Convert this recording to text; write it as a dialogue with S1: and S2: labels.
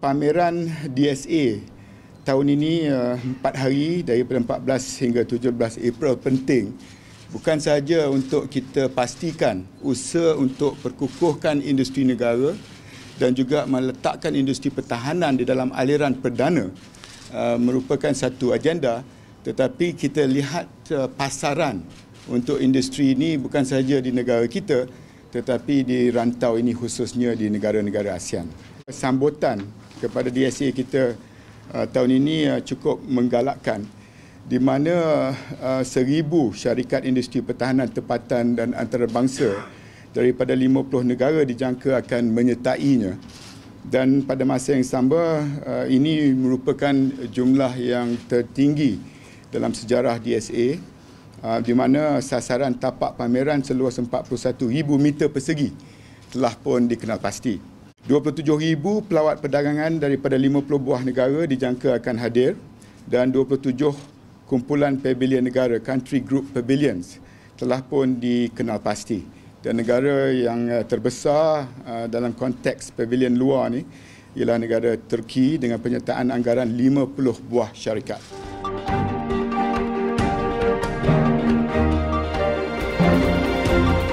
S1: Pameran DSA tahun ini uh, empat hari daripada 14 hingga 17 April penting. Bukan sahaja untuk kita pastikan usaha untuk perkukuhkan industri negara dan juga meletakkan industri pertahanan di dalam aliran perdana uh, merupakan satu agenda. Tetapi kita lihat uh, pasaran untuk industri ini bukan sahaja di negara kita tetapi di rantau ini khususnya di negara-negara ASEAN. Sambutan kepada DSA kita uh, tahun ini uh, cukup menggalakkan di mana uh, seribu syarikat industri pertahanan tempatan dan antarabangsa daripada 50 negara dijangka akan menyertainya dan pada masa yang sama uh, ini merupakan jumlah yang tertinggi dalam sejarah DSA uh, di mana sasaran tapak pameran seluas 41,000 meter persegi telah pun dikenal pasti. 27,000 pelawat perdagangan daripada 50 buah negara dijangka akan hadir dan 27 kumpulan pavilion negara country group pavilions telah pun dikenal pasti dan negara yang eh, terbesar eh, dalam konteks pavilion luar ni ialah negara Turki dengan penyertaan anggaran 50 buah syarikat. Thank you